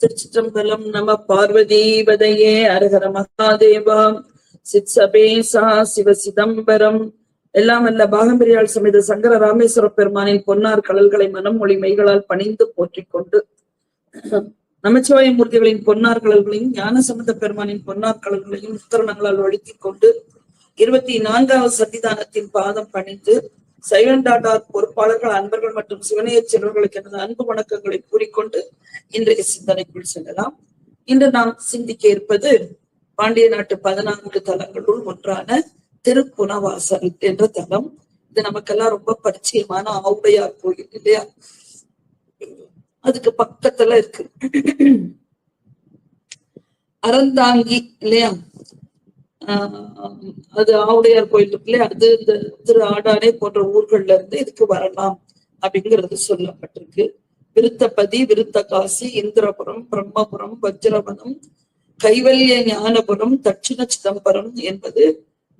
திருச்சிற்றம்பலம் நம பார்வதீபதையே அரகர மகாதேவா. சித் சபேசா சிவ சிதம்பரம். எல்லாம் வல்ல பாகம்பிரியாள் சமேத சங்கர ராமேஸ்வர பெருமானின் பொன்னார் கடல்களை மனம் மொழி மெய்களால் பணிந்து போற்றிக் கொண்டு. நமச்சிவாய மூர்த்திகளின் பொன்னார் கடல்களையும் ஞான சம்பந்த பெருமானின் பொன்னார் கடல்களையும் உத்தரணங்களால் ஒழுக்கிக் கொண்டு இருபத்தி நான்காவது சன்னிதானத்தின் பாதம் பணிந்து சைவன் பொறுப்பாளர்கள் அன்பர்கள் மற்றும் சிவனைய செல்வர்களுக்கு எனது அன்பு வணக்கங்களை கூறிக்கொண்டு இன்றைய சிந்தனைக்குள் செல்லலாம். இன்று நாம் சிந்திக்க இருப்பது பாண்டிய நாட்டு பதினான்கு தலங்களுள் ஒன்றான திருப்புனவாசல் என்ற தலம். இது நமக்கெல்லாம் ரொம்ப பரிச்சயமான ஆவுடையார் கோயில் இல்லையா? அதுக்கு பக்கத்துல இருக்கு. அறந்தாங்கி இல்லையா? அது ஆவுடையார் கோயில் இருக்கு அது இந்த திரு ஆடானே போன்ற ஊர்கள்ல இருந்து இதுக்கு வரலாம் அப்படிங்கிறது சொல்லப்பட்டிருக்கு. விருத்தபதி விருத்தகாசி இந்திரபுரம் பிரம்மபுரம் வஜ்ரவனம் கைவல்ய ஞானபுரம் தட்சிண சிதம்பரம் என்பது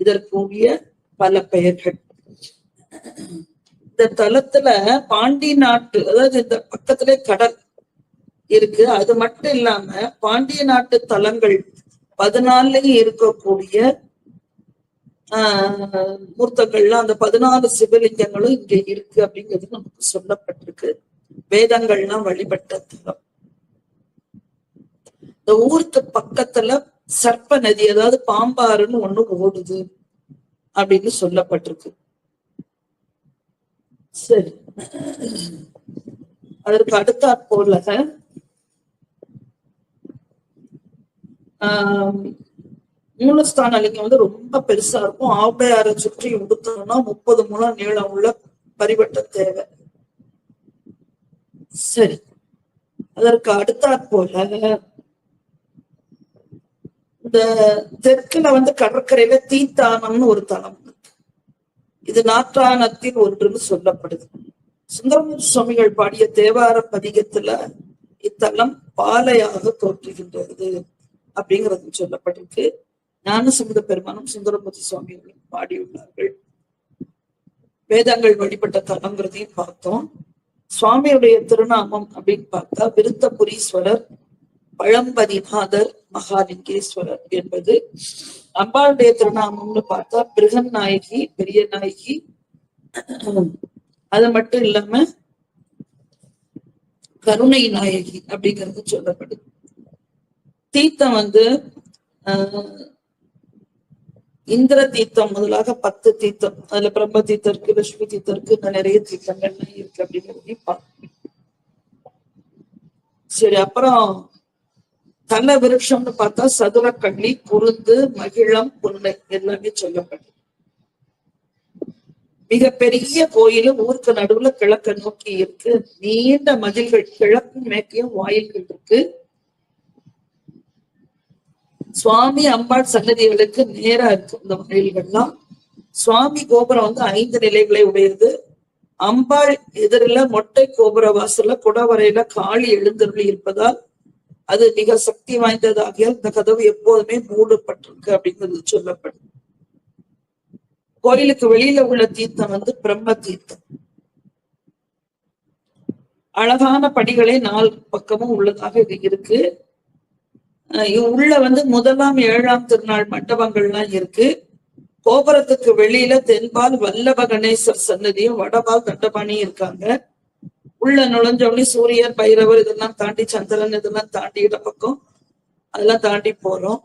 இதற்குரிய பல பெயர்கள். இந்த தலத்துல பாண்டி நாட்டு அதாவது இந்த பக்கத்திலே கடல் இருக்கு. அது மட்டும் இல்லாம பாண்டிய நாட்டு தலங்கள் பதினாலையும் இருக்கக்கூடிய ஆஹ் மூர்த்தங்கள்லாம் அந்த பதினாலு சிவலிங்கங்களும் இங்க இருக்கு அப்படிங்கிறது நமக்கு சொல்லப்பட்டிருக்கு. வேதங்கள்லாம் வழிபட்ட தலம். இந்த ஊருக்கு பக்கத்துல சர்ப்ப நதி அதாவது பாம்பாறுன்னு ஒண்ணு ஓடுது அப்படின்னு சொல்லப்பட்டிருக்கு. சரி. அதற்கு அடுத்தாற் போல ஆஹ் மூலஸ்தான லிங்கம் வந்து ரொம்ப பெருசா இருக்கும். ஆவுடையாரை சுற்றி உடுத்தணும்னா முப்பது மூலம் நீளம் உள்ள பரிவட்ட தேவை. சரி. அதற்கு அடுத்தாற் போல இந்த தெற்குல வந்து கடற்கரையில தீத்தானம்னு ஒரு தலம் இது நாற்றானத்தில் ஒன்றுன்னு சொல்லப்படுது. சுந்தரமூர்த்தி சுவாமிகள் பாடிய தேவார பதிகத்துல இத்தலம் பாலையாக தோற்றுகின்றது அப்படிங்கிறது சொல்லப்பட்டிருக்கு. ஞானசமுத பெருமானும் சுந்தரமூர்த்தி சுவாமிகளும் பாடியுள்ளார்கள். வேதங்கள் வழிபட்ட தலங்கிறதையும் பார்த்தோம். சுவாமியுடைய திருநாமம் அப்படின்னு பார்த்தா விருத்தபுரீஸ்வரர் பழம்பதிநாதர் மகாலிங்கேஸ்வரர் என்பது. அம்பாளுடைய திருநாமம்னு பார்த்தா பிருகன் நாயகி பெரிய நாயகி. அது மட்டும் இல்லாம கருணை நாயகி அப்படிங்கிறது சொல்லப்படுது. தீர்த்தம் வந்து ஆஹ் இந்திர தீர்த்தம் முதலாக பத்து தீர்த்தம். அதுல பிரம்ம தீர்த்தம் இருக்கு லட்சுமி தீர்த்தம் இருக்கு இன்னும் நிறைய தீர்த்தங்கள்லாம் இருக்கு அப்படிங்கிறதையும் பார்க்கணும் சரி அப்புறம் தல விருட்சம்னு பார்த்தா சதுரக்கள்ளி குருந்து மகிழம் புன்னை எல்லாமே சொல்லப்படுது மிகப்பெரிய கோயிலு ஊருக்கு நடுவுல கிழக்க நோக்கி இருக்கு. நீண்ட மதில்கள் கிழக்கும் மேற்கையும் வாயில்கள் இருக்கு. சுவாமி அம்பாள் சன்னதிகளுக்கு நேரா இருக்கும் இந்த மதில்கள்லாம் சுவாமி கோபுரம் வந்து ஐந்து நிலைகளை உடையது. அம்பாள் எதிரில மொட்டை கோபுர வாசல்ல குடவரையில காளி எழுந்தருளி இருப்பதால் அது மிக சக்தி வாய்ந்ததாகியால் இந்த கதவு எப்போதுமே மூடப்பட்டிருக்கு அப்படிங்கிறது சொல்லப்படும். கோயிலுக்கு வெளியில உள்ள தீர்த்தம் வந்து பிரம்ம தீர்த்தம். அழகான படிகளே நாலு பக்கமும் உள்ளதாக இது இருக்கு. உள்ள வந்து முதலாம் ஏழாம் திருநாள் மண்டபங்கள்லாம் இருக்கு. கோபுரத்துக்கு வெளியில தென்பால் வல்லப கணேசர் சன்னதியும் வடபால் தண்டபாணியும் இருக்காங்க. உள்ள நுழைஞ்ச உடனே சூரியன் பைரவர் இதெல்லாம் தாண்டி சந்திரன் இதெல்லாம் தாண்டி இடப்பக்கம் அதெல்லாம் தாண்டி போறோம்.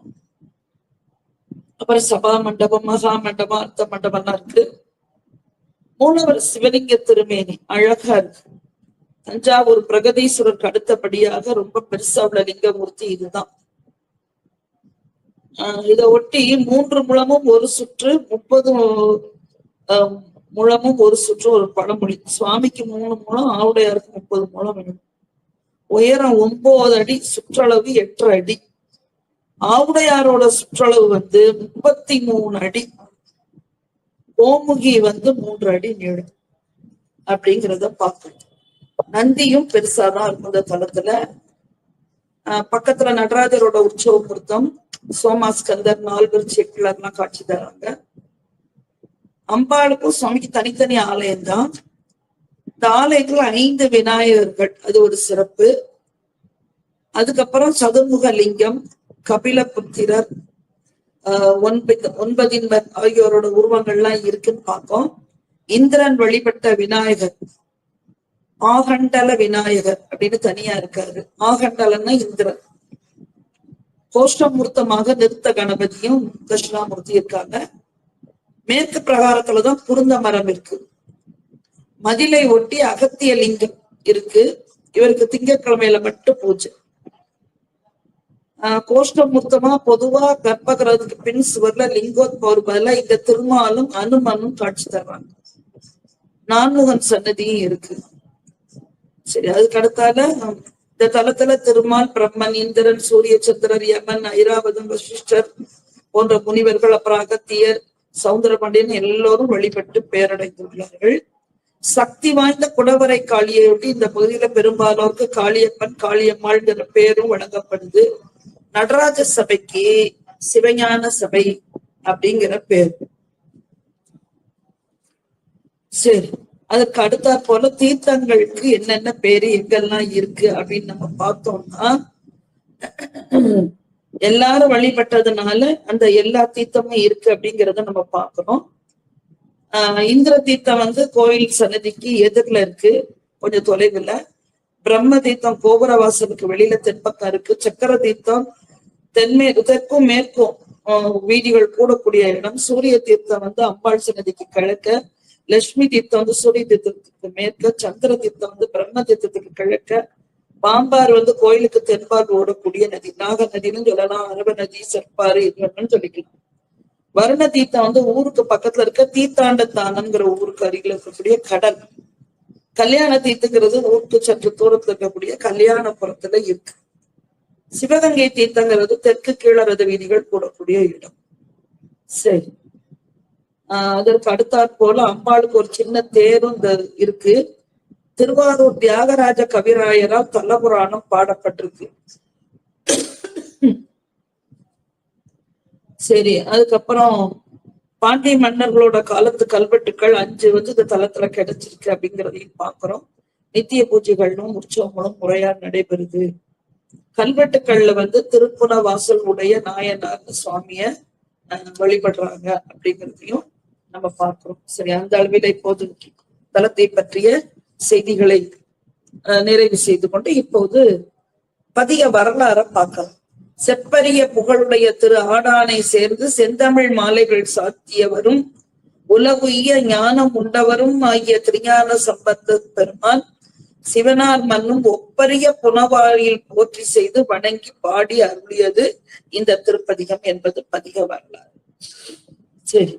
அப்புறம் சபா மண்டபம் மகா மண்டபம் அர்த்த மண்டபம்லாம் இருக்கு. மூலவர் சிவலிங்க திருமேனி அழகா இருக்கு. தஞ்சாவூர் பிரகதீஸ்வரருக்கு அடுத்தபடியாக ரொம்ப பெருசா உள்ள லிங்கமூர்த்தி இதுதான். இதை ஒட்டி மூன்று முழமும் ஒரு சுற்று முப்பது ஆஹ் முழமும் ஒரு சுற்று ஒரு பழமொழி சுவாமிக்கு மூணு முழம் ஆவுடையாருக்கு முப்பது முழம் வேணும். உயரம் ஒன்பது அடி சுற்றளவு எட்டு அடி. ஆவுடையாரோட சுற்றளவு வந்து முப்பத்தி மூணு அடி. கோமுகி வந்து மூன்று அடி நீளம் அப்படிங்கிறத பார்க்கணும் நந்தியும் பெருசாதான் இருக்கும் இந்த தளத்துல. பக்கத்துல நடராஜரோட உற்சவ மூர்த்தம் சோமாஸ்கந்தர் நால்வர் செக்குலர்லாம் காட்சி தராங்க. அம்பாளுக்கும் சுவாமிக்கு தனித்தனி ஆலயம் தான். இந்த ஆலயத்துல ஐந்து விநாயகர்கள் அது ஒரு சிறப்பு. அதுக்கப்புறம் சதுர்முக லிங்கம் கபில புத்திரர் ஆஹ் ஒன்பது ஒன்பதின்வர் ஆகியோரோட உருவங்கள்லாம் இருக்குன்னு பார்த்தோம் இந்திரன் வழிபட்ட விநாயகர். ஆகண்டல விநாயகர் அப்படின்னு தனியா இருக்காரு. ஆகண்டலன்னா இந்திரன். கோஷ்டமூர்த்தமாக நிறுத்த கணபதியும் தட்சிணாமூர்த்தி இருக்காங்க. மேற்கு பிரகாரத்துலதான் குருந்த மரம் இருக்கு. மதிலை ஒட்டி அகத்திய லிங்கம் இருக்கு. இவருக்கு திங்கட்கிழமையில மட்டும் பூஜை. ஆஹ் கோஷ்டமூர்த்தமா பொதுவா கற்பகிறதுக்கு பின் சுவர்ல லிங்கோத்பவர் பதிலா இங்க திருமாலும் அனுமனும் காட்சி தர்றாங்க. நான்முகன் சன்னதியும் இருக்கு. சரி அதுக்கு அடுத்தால இந்த தலத்துல திருமால் பிரம்மன் இந்திரன் சூரிய சந்திரர் யமன் ஐராவதம் வசிஷ்டர் போன்ற முனிவர்கள் அப்புறம் அகத்தியர் சவுந்தரபாண்டியன் எல்லோரும் வழிபட்டு பேரடைந்துள்ளார்கள் சக்தி வாய்ந்த குடவரை காளியொட்டி இந்த பகுதியில பெரும்பாலோருக்கு காளியப்பன் காளியம்மாள்ங்கிற பேரும் வழங்கப்படுது. நடராஜ சபைக்கு சிவஞான சபை அப்படிங்கிற பேர். சரி. அதுக்கு அடுத்தா போல தீர்த்தங்களுக்கு என்னென்ன பேரு எங்கெல்லாம் இருக்கு அப்படின்னு நம்ம பார்த்தோம்னா எல்லாரும் வழிபட்டதுனால அந்த எல்லா தீர்த்தமும் இருக்கு அப்படிங்கறத நம்ம பார்க்கணும். ஆஹ் இந்திர தீர்த்தம் வந்து கோயில் சன்னதிக்கு எதிரில இருக்கு. கொஞ்சம் தொலைவுல. பிரம்ம தீர்த்தம் கோபுர வாசலுக்கு வெளியில தென்பக்கம் இருக்கு. சக்கர தீர்த்தம் தென்மே தெற்கும் மேற்கும் வீதிகள் கூடக்கூடிய இடம். சூரிய தீர்த்தம் வந்து அம்பாள் சன்னதிக்கு கிழக்க. லட்சுமி தீர்த்தம் வந்து சூரிய தீர்த்தத்துக்கு மேற்க சந்திர தீர்த்தம் வந்து பிரம்ம தீர்த்தத்துக்கு கிழக்க. பாம்பார் வந்து கோயிலுக்கு தென்பால் ஓடக்கூடிய நதி நாக நதினு சொல்லலாம். அரப நதி செற்பாறு இதுன்னு சொல்லிக்கலாம். வருண தீர்த்தம் வந்து ஊருக்கு பக்கத்துல இருக்க தீர்த்தாண்ட தானங்கிற ஊருக்கு அருகில் இருக்கக்கூடிய கடல். கல்யாண தீர்த்துங்கிறது ஊருக்கு சற்று தூரத்துல இருக்கக்கூடிய கல்யாணபுரத்துல இருக்கு. சிவகங்கை தீர்த்தங்கிறது தெற்கு கீழரத வீதிகள் கூடக்கூடிய இடம். சரி. ஆஹ் அதற்கு அடுத்தாற் போல அம்பாளுக்கு ஒரு சின்ன தேரும் இந்த இருக்கு. திருவாரூர் தியாகராஜ கவிராயரால் தலபுராணம் பாடப்பட்டிருக்கு. சரி அதுக்கப்புறம் பாண்டிய மன்னர்களோட காலத்து கல்வெட்டுக்கள் அஞ்சு வந்து இந்த தளத்துல கிடைச்சிருக்கு அப்படிங்கிறதையும் பாக்குறோம். நித்திய பூஜைகளும் உற்சவங்களும் முறையா நடைபெறுது. கல்வெட்டுக்கள்ல வந்து திருப்புன வாசல் உடைய நாயனார் சுவாமிய அஹ், வழிபடுறாங்க அப்படிங்கிறதையும் நம்ம பார்க்கிறோம். சரி அந்த அளவில் இப்போது தளத்தை பற்றிய செய்திகளை அஹ், நிறைவு செய்து கொண்டு இப்போது பதிய வரலாற பார்க்கலாம். செப்பரிய புகழுடைய திரு ஆடானை சேர்ந்து செந்தமிழ் மாலைகள் சாத்தியவரும் உலகுய ஞானம் உண்டவரும் ஆகிய திருஞான சம்பந்த பெருமான் சிவனார் மன்னும் ஒப்பரிய புனவாளியில் போற்றி செய்து வணங்கி பாடி அருளியது இந்த திருப்பதிகம் என்பது பதிக வரலாறு. சரி.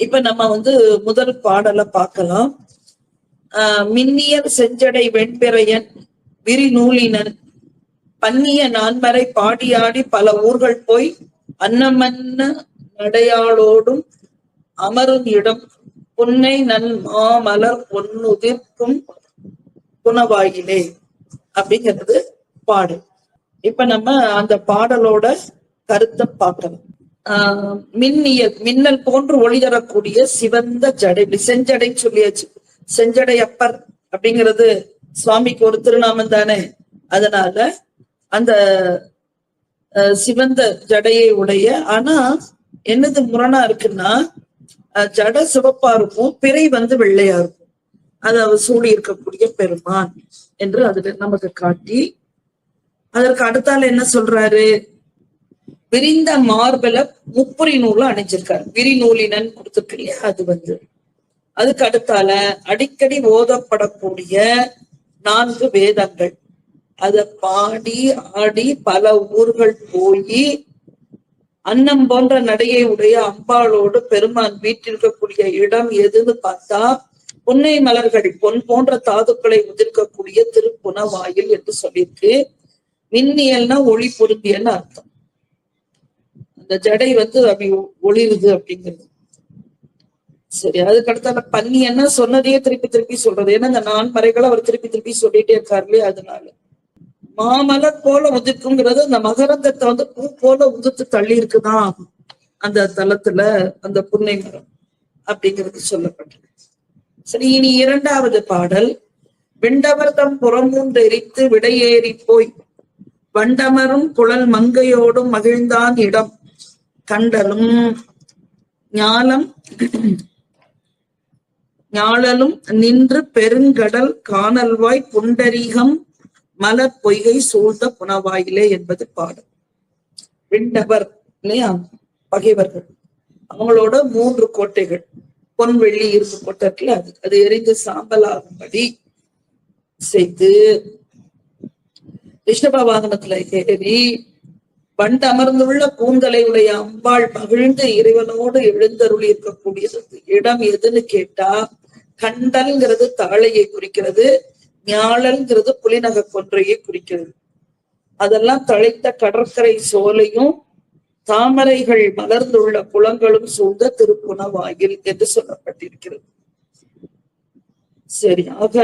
இப்ப நம்ம வந்து முதல் பாடலை பார்க்கலாம். ஆஹ் செஞ்சடை வெண்பிறையன் விரிநூலினன் பன்னிய நான்மறை பாடியாடி பல ஊர்கள் போய் அன்னமன்ன நடையாளோடும் அமரும் இடம் புன்னை நன் மாமலர் பொன்னுதிர்க்கும் புனவாயிலே. அப்படிங்கிறது பாடல். இப்ப நம்ம அந்த பாடலோட கருத்தை பார்க்கலாம் ஆஹ் மின்னியல் மின்னல் போன்று ஒளி தரக்கூடிய சிவந்த ஜடை இப்படி செஞ்சடை சொல்லியாச்சு. செஞ்சடை அப்பர் அப்படிங்கிறது சுவாமிக்கு ஒரு திருநாமம் தானே. அதனால அந்த சிவந்த ஜடையை உடைய ஆனா என்னது முரணா இருக்குன்னா ஜட சிவப்பா இருக்கும் பிறை வந்து வெள்ளையா இருக்கும். அது அவர் சூடி இருக்கக்கூடிய பெருமான் என்று அதுல நமக்கு காட்டி அதற்கு அடுத்தால என்ன சொல்றாரு? விரிந்த மார்பல முப்புரி நூல அணிஞ்சிருக்காரு. விரிநூலினன் கொடுத்துருக்கு இல்லையா அது வந்து அதுக்கு அடுத்தால அடிக்கடி ஓதப்படக்கூடிய நான்கு வேதங்கள். அத பாடி ஆடி பல ஊர்கள் போய் அன்னம் போன்ற நடையை உடைய அம்பாளோடு பெருமான் வீட்டிருக்கக்கூடிய இடம் எதுன்னு பார்த்தா பொன்னை மலர்கள் பொன் போன்ற தாதுக்களை உதிர்க்கக்கூடிய திருப்புனவாயில் என்று சொல்லியிருக்கு. மின்னியல்னா ஒளி பொருந்தியல்னு அர்த்தம். இந்த ஜடை வந்து அப்படி ஒளிருது அப்படிங்கிறது. சரி அதுக்கு பன்னி என்ன சொன்னதையே திருப்பி திருப்பி சொல்றது. ஏன்னா இந்த நான்மறைகளை அவர் திருப்பி திருப்பி சொல்லிட்டே இருக்காரு இல்லையா அதனால. மாமலர் போல உதிக்குங்கிறது அந்த மகரந்தத்தை வந்து பூ போல உதித்து தள்ளி இருக்குதான் அந்த தலத்துல அந்த புன்னை மரம் அப்படிங்கிறது சொல்லப்பட்டது. சரி இனி இரண்டாவது பாடல். விண்டவர் தம் புறமூன்று எரித்து விடையேறி போய். வண்டமரும் குழல் மங்கையோடும் மகிழ்ந்தான் இடம். கண்டலும் ஞாலம் ஞாழலும் நின்று பெருங்கடல் காணல்வாய் புண்டரீகம் மலர் பொய்கை சூழ்ந்த புனவாயிலே என்பது பாடல். விண்டவர் இல்லையா? பகைவர்கள். அவங்களோட மூன்று கோட்டைகள். பொன் வெள்ளி இரும்பு கோட்டை இருக்குல்ல அது. அது எரிந்து சாம்பலாகும்படி செய்து ரிஷப வாகனத்துல ஏறி பண்டு அமர்ந்துள்ள உடைய அம்பாள் மகிழ்ந்து இறைவனோடு எழுந்தருளி இருக்கக்கூடியது இடம் எதுன்னு கேட்டா கண்டல்ங்கிறது தாளையை குறிக்கிறது ஞாழல்ங்கிறது புலிநக கொன்றையை குறிக்கிறது. அதெல்லாம் தழைத்த கடற்கரை சோலையும் தாமரைகள் மலர்ந்துள்ள குளங்களும் சூழ்ந்த திருப்புணவாயில் என்று சொல்லப்பட்டிருக்கிறது. சரி ஆக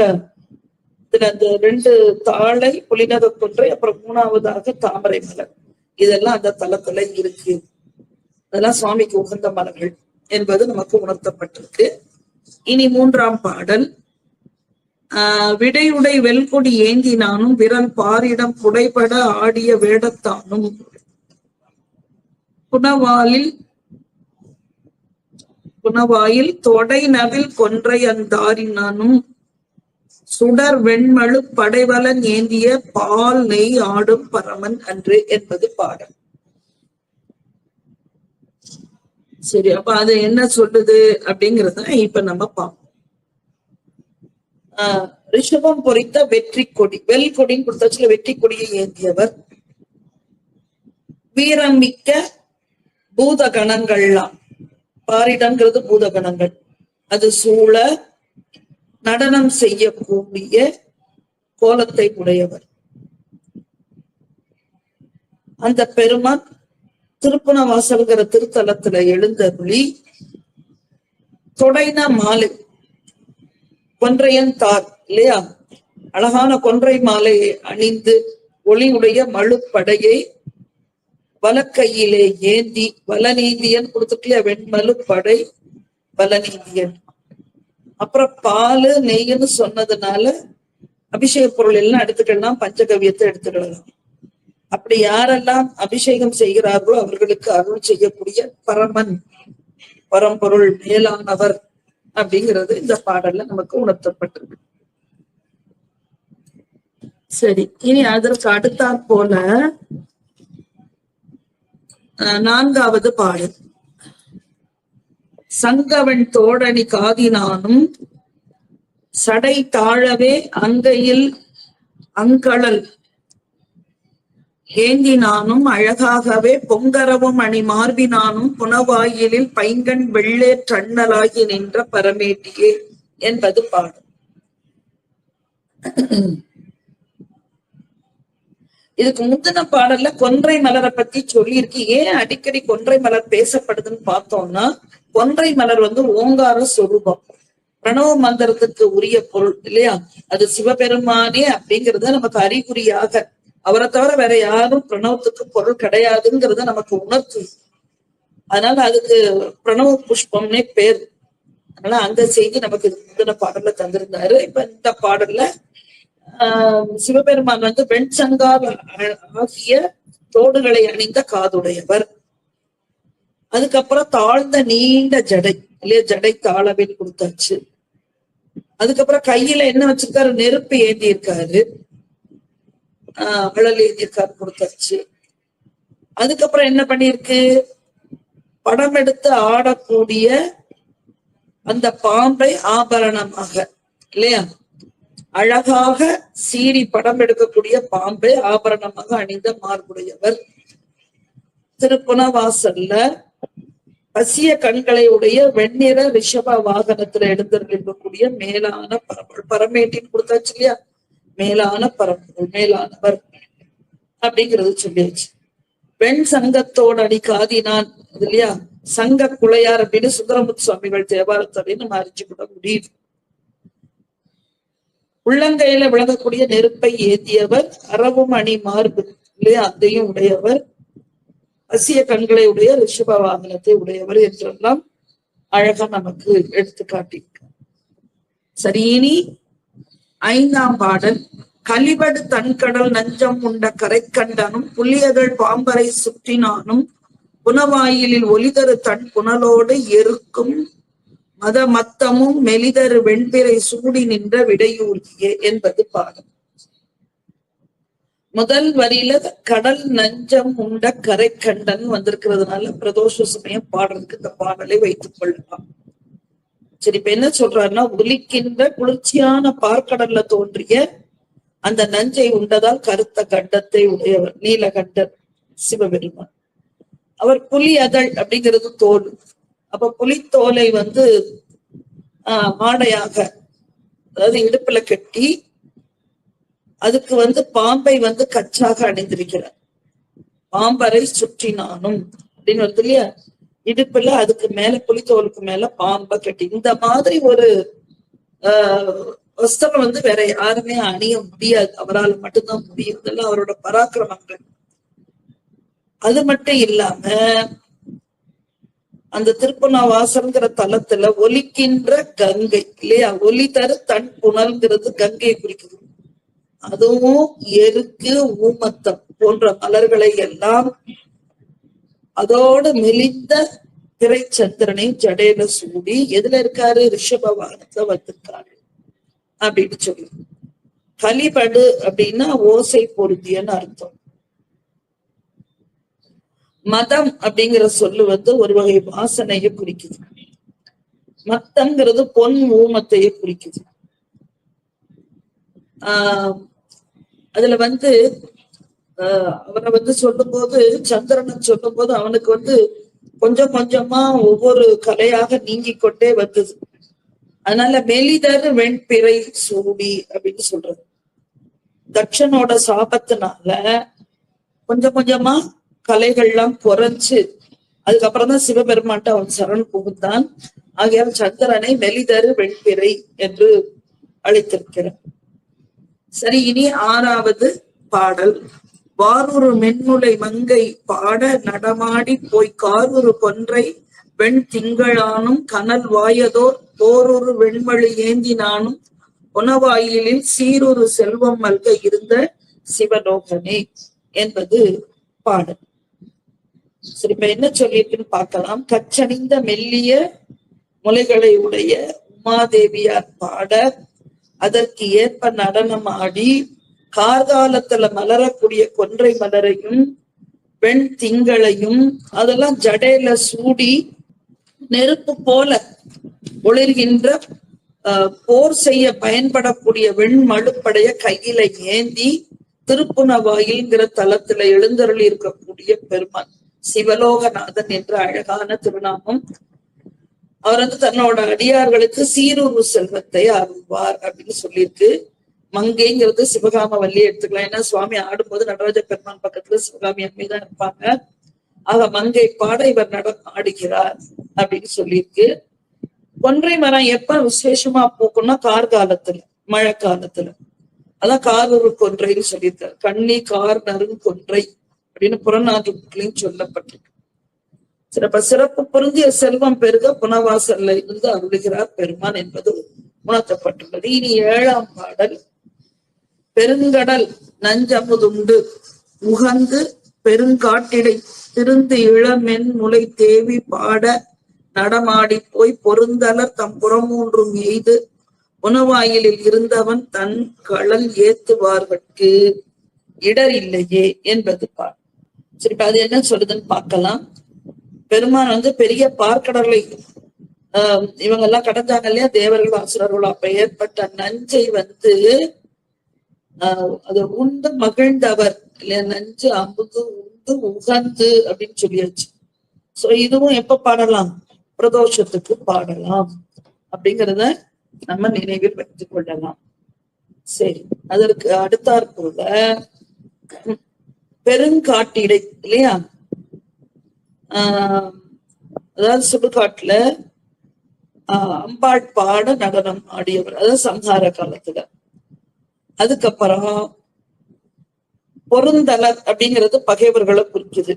இதுல அந்த ரெண்டு தாளை புலிநக கொன்றை அப்புறம் மூணாவதாக தாமரை மலர். இதெல்லாம் அந்த தலத்துல இருக்கு. அதெல்லாம் சுவாமிக்கு உகந்த மலர்கள் என்பது நமக்கு உணர்த்தப்பட்டிருக்கு. இனி மூன்றாம் பாடல். ஆஹ் விடையுடை வெல்கொடி ஏந்தினானும் விரல் பாரிடம் புடைபட ஆடிய வேடத்தானும். புனவாலில் புனவாயில் தொடை நவில் கொன்றை அந்தாரினானும் சுடர் வெண்மழு படைவலன் ஏந்திய பால் நெய் ஆடும் பரமன் அன்று என்பது பாடல் சரி அப்ப அது என்ன சொல்லுது அப்படிங்கறத இப்ப நம்ம பார்ப்போம். ஆஹ் ரிஷபம் பொறித்த வெற்றி கொடி வெல் கொடின்னு கொடுத்தாச்சுல வெற்றி கொடியை ஏந்தியவர். வீரம் மிக்க பூத கணங்கள்லாம் பாரிடங்கிறது பூத கணங்கள் அது சூழ நடனம் செய்யக்கூடிய கோலத்தை உடையவர். அந்த பெருமான் திருப்பணவாசல்கிற திருத்தலத்துல எழுந்தருளி தொடைன மாலை கொன்றையன் தார் இல்லையா? அழகான கொன்றை மாலையை அணிந்து ஒளியுடைய மழுப்படையை வலக்கையிலே ஏந்தி வலநீதியன் கொடுத்துக்கலையா வெண்மலுப்படை வலநீதியன் அப்புறம் பால் நெய்ன்னு சொன்னதுனால அபிஷேக பொருள் எல்லாம் எடுத்துக்கலாம் பஞ்சகவியத்தை எடுத்துக்கலாம். அப்படி யாரெல்லாம் அபிஷேகம் செய்கிறார்களோ அவர்களுக்கு அருள் செய்யக்கூடிய பரமன் பரம்பொருள் மேலானவர் அப்படிங்கிறது இந்த பாடல்ல நமக்கு உணர்த்தப்பட்டிருக்கு சரி இனி அதற்கு அடுத்தாற் போல நான்காவது பாடல். சங்கவன் தோழனி காதினானும் சடை தாழவே அங்கையில் அங்கழல். ஏந்தினானும் அழகாகவே பொங்கரவும் அணி மார்பினானும் புனவாயிலில் பைங்கண் வெள்ளே டன்னலாகி நின்ற பரமேட்டியே என்பது பாடல் இதுக்கு முந்தின பாடல்ல கொன்றை மலரை பத்தி சொல்லியிருக்கு. ஏன் அடிக்கடி கொன்றை மலர் பேசப்படுதுன்னு பார்த்தோம்னா கொன்றை மலர் வந்து ஓங்கார சொரூபம். பிரணவ மந்திரத்துக்கு உரிய பொருள் இல்லையா? அது சிவபெருமானே அப்படிங்கறத நமக்கு அறிகுறியாக அவரை தவிர வேற யாரும் பிரணவத்துக்கு பொருள் கிடையாதுங்கிறத நமக்கு உணர்த்து அதனால அதுக்கு பிரணவ புஷ்பம்னே பேர். அதனால அந்த செய்தி நமக்கு முந்தின பாடல்ல தந்திருந்தாரு. இப்ப இந்த பாடல்ல ஆஹ் சிவபெருமான் வந்து வெண்சங்கால் ஆ- ஆகிய தோடுகளை அணிந்த காதுடையவர். அதுக்கப்புறம் தாழ்ந்த நீண்ட ஜடை இல்லையா ஜடை தாளவில் கொடுத்தாச்சு. அதுக்கப்புறம் கையில என்ன வச்சிருக்காரு? நெருப்பு ஏந்தி இருக்காரு ஆஹ் அழல் ஏந்தி இருக்காரு கொடுத்தாச்சு. அதுக்கப்புறம் என்ன பண்ணிருக்கு படம் எடுத்து ஆடக்கூடிய அந்த பாம்பை ஆபரணமாக இல்லையா? அழகாக சீறி படம் எடுக்கக்கூடிய பாம்பை ஆபரணமாக அணிந்த மார்புடையவர் திருப்புணவாசல்ல பசிய கண்களை உடைய வெண்ணிற ரிஷப வாகனத்துல எழுந்திருக்கக்கூடிய மேலான பரம்பொருள் பரமேட்டின்னு கொடுத்தாச்சு இல்லையா? மேலான பரம்பொருள் மேலானவர் அப்படிங்கிறது சொல்லியாச்சு. பெண் சங்கத்தோட அடி காதினான் இது இல்லையா? சங்க குளையார் அப்படின்னு சுந்தரமுத்து சுவாமிகள் தேவாரத்தை நம்ம அறிஞ்சுக்கிட முடியுது. உள்ளங்கையில விளங்கக்கூடிய நெருப்பை ஏந்தியவர் அரவும் அணி மார்பு இல்லையா? அதையும் உடையவர். அசிய கண்களை உடைய ரிஷப வாகனத்தை உடையவர் என்றெல்லாம் அழகா நமக்கு எடுத்து காட்டியிருக்க சரி இனி ஐந்தாம் பாடல். கலிபடு தன்கடல் நஞ்சம் உண்ட கரைக்கண்டனும் புலியதழ் பாம்பரை சுற்றினானும் புனவாயிலில் ஒளிதரு தன் புனலோடு எருக்கும் மத மத்தமும் மெலிதரு வெண்பிறை சூடி நின்ற விடையூர்கியே என்பது பாடல் முதல் வரியில கடல் நஞ்சம் உண்ட கரை கண்டன் வந்திருக்கிறதுனால பிரதோஷ சமயம் பாடுறதுக்கு இந்த பாடலை வைத்துக் கொள்ளலாம். சரி இப்ப என்ன சொல்றாருன்னா ஒலிக்கின்ற குளிர்ச்சியான பார்க்கடல்ல தோன்றிய அந்த நஞ்சை உண்டதால் கருத்த கண்டத்தை உடையவர் நீலகண்டர் சிவபெருமான். அவர் புலி அதழ் அப்படிங்கிறது தோல். அப்ப புலித்தோலை வந்து ஆஹ் மாடையாக அதாவது இடுப்புல கட்டி அதுக்கு வந்து பாம்பை வந்து கச்சாக அணிந்திருக்கிறார். பாம்பரை சுற்றினானும். அப்படின்னு வருது இல்லையா? இடுப்புல அதுக்கு மேல புலித்தோலுக்கு மேல பாம்பை கட்டி. இந்த மாதிரி ஒரு ஆஹ் வஸ்திரம் வந்து வேற யாருமே அணிய முடியாது. அவரால் மட்டும்தான் முடியும் இதெல்லாம் அவரோட பராக்கிரமங்கள். அது மட்டும் இல்லாம அந்த திருப்பணாவாசம்ங்கிற தலத்துல ஒலிக்கின்ற கங்கை. இல்லையா? ஒலி தரு தன் புனல்ங்கிறது கங்கையை குறிக்குது. அதுவும் எருக்கு ஊமத்தம் போன்ற மலர்களை எல்லாம் அதோடு மெலிந்த திரைச்சந்திரனை ஜடையில சூடி எதுல இருக்காரு? ரிஷப வாகனத்துல வந்திருக்காரு அப்படின்னு சொல்லி. கலிபடு அப்படின்னா ஓசை பொருந்தியன்னு அர்த்தம். மதம் அப்படிங்கிற சொல்லு வந்து ஒரு வகை வாசனையை குறிக்குது. மத்தங்கிறது பொன் ஊமத்தையே குறிக்குது. ஆஹ் அதுல வந்து ஆஹ் அவரை வந்து சொல்லும் போது சந்திரனை சொல்லும் போது அவனுக்கு வந்து கொஞ்சம் கொஞ்சமா ஒவ்வொரு கலையாக நீங்கி கொண்டே வந்தது. அதனால மெலிதர் வெண்பிறை சூடி அப்படின்னு சொல்றது. தட்சனோட சாபத்தினால கொஞ்சம் கொஞ்சமா கலைகள்லாம் குறைஞ்சு அதுக்கப்புறம் தான் சிவபெருமான்ட்ட அவன் சரண் புகுந்தான். ஆகையால் சந்திரனை மெலிதரு வெண்பிறை என்று அழைத்திருக்கிறார். சரி இனி ஆறாவது பாடல். வாரூரு மென்முலை மங்கை பாட நடமாடி போய் காரூரு கொன்றை வெண் திங்களானும் கனல் வாயதோர் போரொரு வெண்மழி ஏந்தினானும் உணவாயிலில் சீரொரு செல்வம் மல்க இருந்த சிவலோகனே என்பது பாடல். சரி இப்ப என்ன சொல்லியிருக்குன்னு பார்க்கலாம். கச்சணிந்த மெல்லிய முலைகளை உடைய உமாதேவியார் பாட அதற்கு ஏற்ப நடனம் ஆடி கார்காலத்துல மலரக்கூடிய கொன்றை மலரையும் பெண் திங்களையும் அதெல்லாம் ஜடையில சூடி நெருப்பு போல ஒளிர்கின்ற போர் செய்ய பயன்படக்கூடிய வெண்மழுப்படைய கையில ஏந்தி திருப்புணவாயில்ங்கிற தலத்துல எழுந்தருளி இருக்கக்கூடிய பெருமான் சிவலோகநாதன் என்ற அழகான திருநாமம் அவர் வந்து தன்னோட அடியார்களுக்கு சீரூர் செல்வத்தை அருள்வார் அப்படின்னு சொல்லியிருக்கு. மங்கைங்கிறது சிவகாம வள்ளி எடுத்துக்கலாம். ஏன்னா சுவாமி ஆடும்போது நடராஜ பெருமான் பக்கத்துல சிவகாமி அம்மைதான் இருப்பாங்க. ஆக மங்கை பாட இவர் நட ஆடுகிறார் அப்படின்னு சொல்லியிருக்கு. கொன்றை மரம் எப்ப விசேஷமா பூக்கும்னா கார் காலத்துல மழை காலத்துல. அதான் காரூர் கொன்றைன்னு சொல்லியிருக்காரு. கண்ணி கார் நறும் கொன்றை அப்படின்னு புறநானூற்றுலையும் சொல்லப்பட்டிருக்கு. சிறப்ப சிறப்பு பொருந்திய செல்வம் பெருக புனவாசல்ல இருந்து அருளுகிறார் பெருமான் என்பது உணர்த்தப்பட்டுள்ளது. இனி ஏழாம் பாடல் பெருங்கடல் நஞ்சமுதுண்டு உகந்து பெருங்காட்டிடை திருந்து இளமென் முளை தேவி பாட நடமாடி போய் பொருந்தலர் தம் புறமூன்றும் எய்து உணவாயிலில் இருந்தவன் தன் களல் ஏத்துவார்கட்கு இடர் இல்லையே என்பது பாடல். சரி அது என்ன சொல்லுதுன்னு பார்க்கலாம். பெருமான் வந்து பெரிய பார்க்கடலை ஆஹ் இவங்க எல்லாம் கடந்தாங்க இல்லையா? தேவர்கள் அசுரர்கள் அப்ப ஏற்பட்ட நஞ்சை வந்து ஆஹ் அதை உண்டு மகிழ்ந்தவர். இல்லையா? நஞ்சு அம்புக்கு உண்டு உகந்து அப்படின்னு சொல்லியாச்சு. சோ இதுவும் எப்ப பாடலாம்? பிரதோஷத்துக்கு பாடலாம். அப்படிங்கிறத நம்ம நினைவில் வைத்துக் கொள்ளலாம். சரி அதற்கு அடுத்தாற்போல பெருங்காட்டிடை இல்லையா? அதாவது சுடுகாட்டுல ஆஹ் அம்பாள் பாட நடனம் ஆடியவர் அதாவது சம்ஹார காலத்துல. அதுக்கப்புறம் பொருந்தல அப்படிங்கிறது பகைவர்களை குறிக்குது.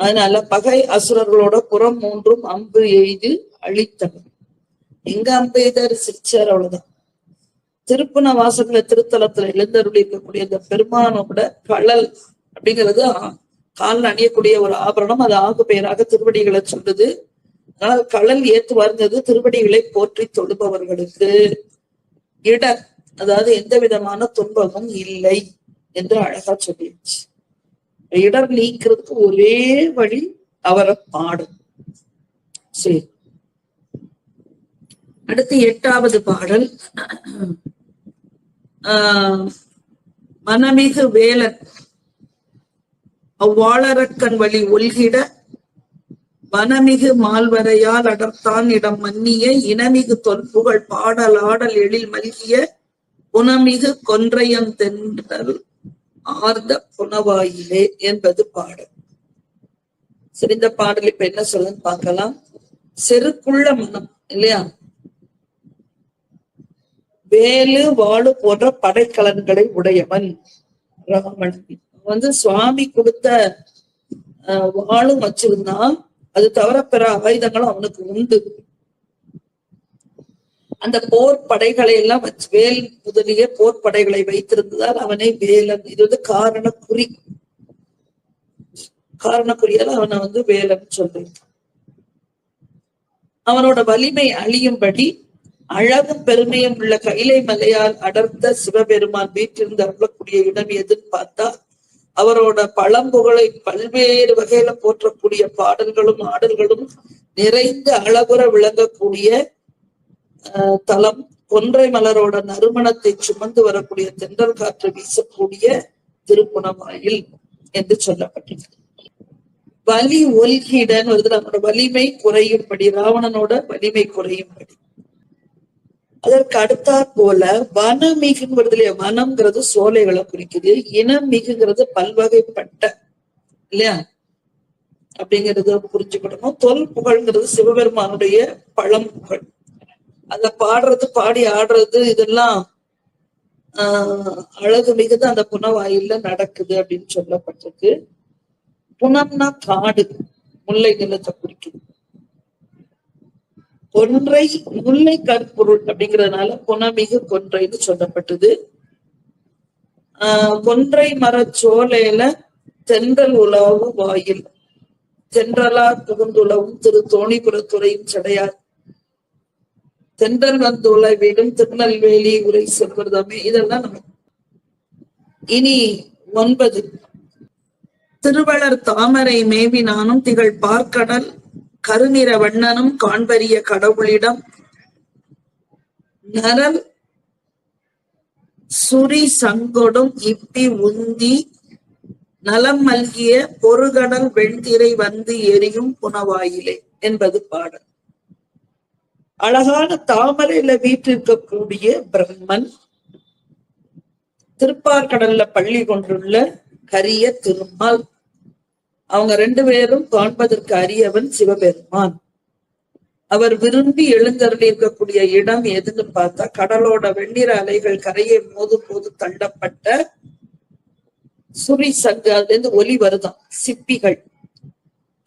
அதனால பகை அசுரர்களோட புறம் மூன்றும் அம்பு எய்து அழித்தவர் எங்க அம்பு எய்தாரு? சிரிச்சார் அவ்வளவுதான். திருப்புன வாசல்ல திருத்தலத்துல எழுந்தருளி இருக்கக்கூடிய அந்த பெருமானோட கழல் அப்படிங்கிறது காலில் அணியக்கூடிய ஒரு ஆபரணம் அது ஆகு பெயராக திருவடிகளை சொல்லுது. ஆனால் கடல் ஏத்து வருந்தது திருவடிகளை போற்றி தொழுபவர்களுக்கு. இடர் அதாவது எந்த விதமான துன்பமும் இல்லை என்று அழகா சொல்லிடுச்சு. இடர் நீக்கிறதுக்கு ஒரே வழி அவரை பாடும். சரி. அடுத்து எட்டாவது பாடல். ஆஹ் மனமிகு வேலன். அவ்வாளரக்கன் வழி ஒல்கிட வனமிகு மால்வரையால் அடர்த்தான் இடம் மன்னிய இனமிகு தொல்புகழ் பாடல் ஆடல் எழில் மல்கிய குணமிகு கொன்றையம் தென்றல் ஆர்ந்த புனவாயிலே என்பது பாடல். சரி இந்த பாடல் இப்ப என்ன சொல்லுன்னு பார்க்கலாம். செருக்குள்ள மனம் இல்லையா? வேலு வாழு போன்ற படைக்கலன்களை உடையவன் ராமன். வந்து சுவாமி கொடுத்த வாழும் வாளும் வச்சிருந்தான். அது தவிர பிற ஆயுதங்களும் அவனுக்கு உண்டு. அந்த போர் படைகளை எல்லாம் வச்சு வேல் முதலிய போர் படைகளை வைத்திருந்ததால் அவனை வேலன் இது வந்து காரண குறி காரணக்குறியால அவனை வந்து வேலன் சொல்றேன். அவனோட வலிமை அழியும்படி அழகும் பெருமையும் உள்ள கைலை மலையால் அடர்ந்த சிவபெருமான் வீட்டிலிருந்து அருளக்கூடிய இடம் எதுன்னு பார்த்தா அவரோட பழம்புகளை பல்வேறு வகையில போற்றக்கூடிய பாடல்களும் ஆடல்களும் நிறைந்து அழகுற விளங்கக்கூடிய ஆஹ், தலம். கொன்றை மலரோட நறுமணத்தை சுமந்து வரக்கூடிய தென்றல் காற்று வீசக்கூடிய திருப்புணவாயில் என்று சொல்லப்பட்டது வலி ஒல்கிடன் வருது. நம்மளோட வலிமை குறையும்படி ராவணனோட வலிமை குறையும்படி. அதற்கு அடுத்தாற் போல வனம் மிகுங்கிறது இல்லையா வனம்ங்கிறது சோலைகளை குறிக்குது இனம் மிகுங்கிறது பல்வகைப்பட்ட இல்லையா? அப்படிங்கறத புரிஞ்சுக்கிடணும் தொல் புகழ்ங்கிறது சிவபெருமானுடைய பழம் புகழ். அந்த பாடுறது பாடி ஆடுறது இதெல்லாம் ஆஹ் அழகு மிகுது அந்த புனவாயில நடக்குது அப்படின்னு சொல்லப்பட்டிருக்கு. புனம்னா காடு முல்லை நிலத்தை குறிக்குது. கொன்றை முல்லை கற்பொருள் அப்படிங்கறதுனால குணமிகு கொன்றைன்னு சொல்லப்பட்டது. ஆஹ் கொன்றை மரச்சோலையில தென்றல் உலாவு வாயில். தென்றலார் புகுந்துலவும் திரு தோணிபுரத்துறையும் சடையார். தென்றல் வந்து உலவிடும் திருநெல்வேலி உரை சொல்வதாமே இதெல்லாம் நம்ம இனி ஒன்பது. திருவளர் தாமரை மேவினானும் திகழ் பார்க்கடல் கருநிற வண்ணனும் காண்பரிய கடவுளிடம் நரல் சுரி சங்கொடும் இப்பி உந்தி நலம் மல்கிய பொறுகடல் வெண்திரை வந்து எரியும் புனவாயிலே என்பது பாடல். அழகான தாமரையில வீற்றிருக்கக்கூடிய பிரம்மன் திருப்பார்கடல்ல பள்ளி கொண்டுள்ள கரிய திருமால் அவங்க ரெண்டு பேரும் காண்பதற்கு அரியவன் சிவபெருமான். அவர் விரும்பி எழுந்தருளி இருக்கக்கூடிய இடம் எதுன்னு பார்த்தா கடலோட வெண்ணிற அலைகள் கரையை மோதும் போது தள்ளப்பட்ட சுரி சங்கு அதுல இருந்து ஒலி வருதான் சிப்பிகள்.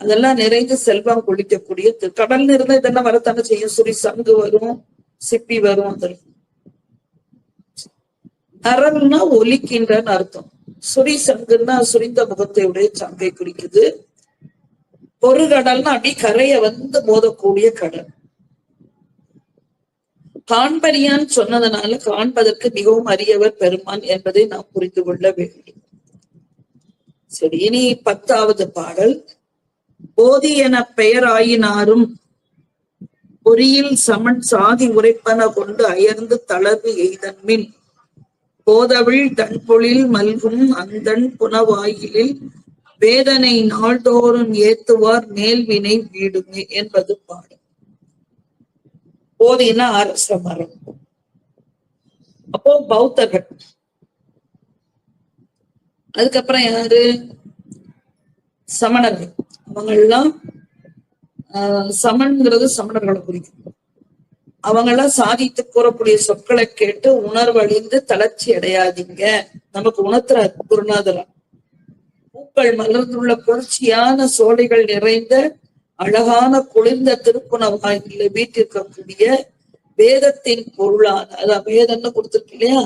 அதெல்லாம் நிறைந்து செல்வம் குளிக்கக்கூடிய கடல்ல இருந்தா இதெல்லாம் வரத்தானே செய்யும்? சுரி சங்கு வரும் சிப்பி வரும் அதில் நரல்னா ஒலிக்கின்றன்னு அர்த்தம். சுரி சங்குன்னா சுரிந்த முகத்தை உடைய சங்கை குறிக்குது. பொறுகடல்னா அப்படி கரையை வந்து மோதக்கூடிய கடல். காண்பரியான் சொன்னதனால காண்பதற்கு மிகவும் அரியவர் பெருமான் என்பதை நாம் புரிந்து கொள்ள வேண்டும். சரி இனி பத்தாவது பாடல். போதி என பெயராயினாரும் பொறியில் சமன் சாதி உரைப்பன கொண்டு அயர்ந்து தளர்வு எய்தன்மின். கோதவிழ் தன்பொழில் மல்கும் அந்தன் புனவாயிலில் வேதனை நாள்தோறும் ஏத்துவார் மேல்வினை வீடுமே என்பது பாடல் போதின அரச மரம் அப்போ பௌத்தர்கள். அதுக்கப்புறம் யாரு? சமணர்கள். அவங்க எல்லாம் ஆஹ் சமன்கிறது சமணர்களை குறிக்கும். அவங்க எல்லாம் சாதித்து கூறக்கூடிய சொற்களை கேட்டு உணர்வழிந்து தளர்ச்சி அடையாதீங்க. நமக்கு உணர்த்துறார் குருநாதரா பூக்கள் மலர்ந்துள்ள குளிர்ச்சியான சோலைகள் நிறைந்த அழகான குளிர்ந்த திருப்புணவாயில் வீட்டிற்கக்கூடிய வேதத்தின் பொருளான அதான் வேதம்னு கொடுத்துருக்கு இல்லையா?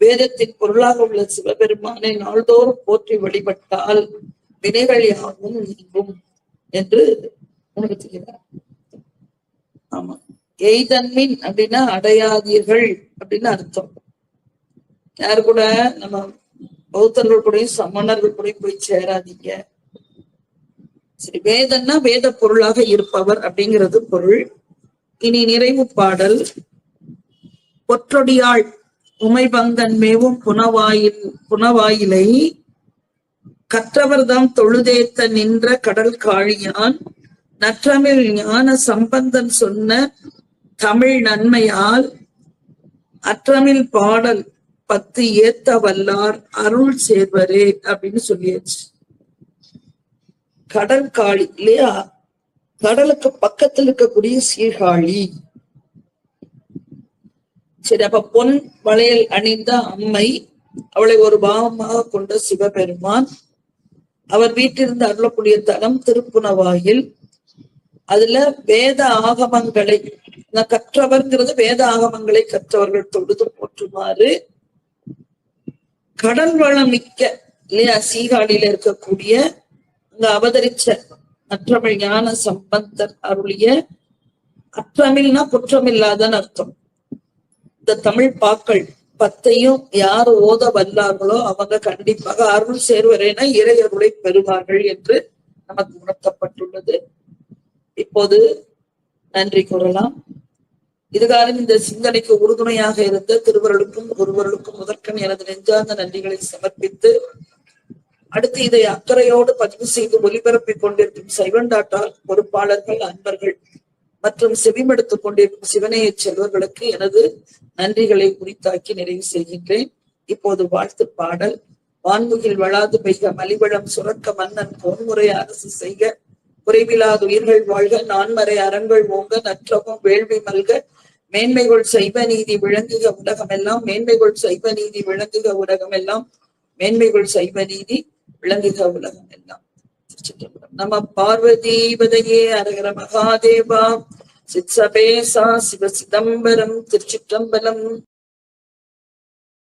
வேதத்தின் பொருளாக உள்ள சிவபெருமானை நாள்தோறும் போற்றி வழிபட்டால் வினைகள் யாவும் நீங்கும் என்று உணர்த்துகிறார். ஆமா. எய்தன்மின் அப்படின்னா அடையாதீர்கள் அப்படின்னு அர்த்தம். யாரு கூட? நம்ம பௌத்தர்கள் கூடயும் சமணர்கள் கூடயும் போய் சேராதீங்க. சரி வேதன்னா வேத பொருளாக இருப்பவர் அப்படிங்கிறது பொருள். இனி நிறைவு பாடல். பொற்றொடியாள் உமைபங்கன் மேவும் புனவாயில் புனவாயிலை கற்றவர்தாம் தொழுதேத்த நின்ற கடல் காழியான் நற்றமிழ் ஞான சம்பந்தன் சொன்ன தமிழ் நன்மையால் அற்றமில் பாடல் பத்து ஏத்த வல்லார் அருள் சேர்வரே அப்படின்னு சொல்லியாச்சு. கடல் காளி இல்லையா? கடலுக்கு பக்கத்தில் இருக்கக்கூடிய சீர்காழி. சரி அப்ப பொன் வளையல் அணிந்த அம்மை அவளை ஒரு பாவமாக கொண்ட சிவபெருமான். அவர் வீட்டிலிருந்து அருளக்கூடிய தலம் திருப்புணவாயில் அதுல வேத ஆகமங்களை நான் கற்றவர்ங்கிறது வேத ஆகமங்களை கற்றவர்கள் தொழுது போற்றுமாறு கடல் வளம் மிக்க இல்லையா சீகாழியில இருக்கக்கூடிய அங்க அவதரிச்ச அற்றமிழ் ஞான சம்பந்தர் அருளிய அற்றமிழ்னா குற்றமில்லாதன்னு அர்த்தம். இந்த தமிழ் பாக்கள் பத்தையும் யார் ஓத வல்லார்களோ அவங்க கண்டிப்பாக அருள் சேர்வரேனா இறை அருளை பெறுவார்கள் என்று நமக்கு உணர்த்தப்பட்டுள்ளது. இப்போது நன்றி கூறலாம். இதுகாலம் இந்த சிந்தனைக்கு உறுதுணையாக இருந்த திருவருளுக்கும் ஒருவருளுக்கும் முதற்கண் எனது நெஞ்சார்ந்த நன்றிகளை சமர்ப்பித்து அடுத்து இதை அக்கறையோடு பதிவு செய்து ஒலிபரப்பிக் கொண்டிருக்கும் சைவண்டாட்டால் பொறுப்பாளர்கள் அன்பர்கள் மற்றும் செவிமடுத்துக் கொண்டிருக்கும் சிவனைய செல்வர்களுக்கு எனது நன்றிகளை குறித்தாக்கி நிறைவு செய்கின்றேன். இப்போது வாழ்த்து பாடல் வான்முகில் வளாது பெய்க மலிவளம் சுரக்க மன்னன் பொன்முறை அரசு செய்க. குறைவிலாத உயிர்கள் வாழ்க நான்மறை அறங்கள் ஓங்க நற்றகம் வேள்வி மல்க. மேன்மைகள் சைவ நீதி விளங்குக உலகமெல்லாம் மேன்மைகள் சைவ நீதி விளங்குக உலகமெல்லாம் மேன்மைகள் சைவ நீதி விளங்குக உலகம் எல்லாம் நம பார்வதீபதையே அரகர மகாதேவா. சித்சபேசா சிவ சிதம்பரம் திருச்சிற்றம்பலம்.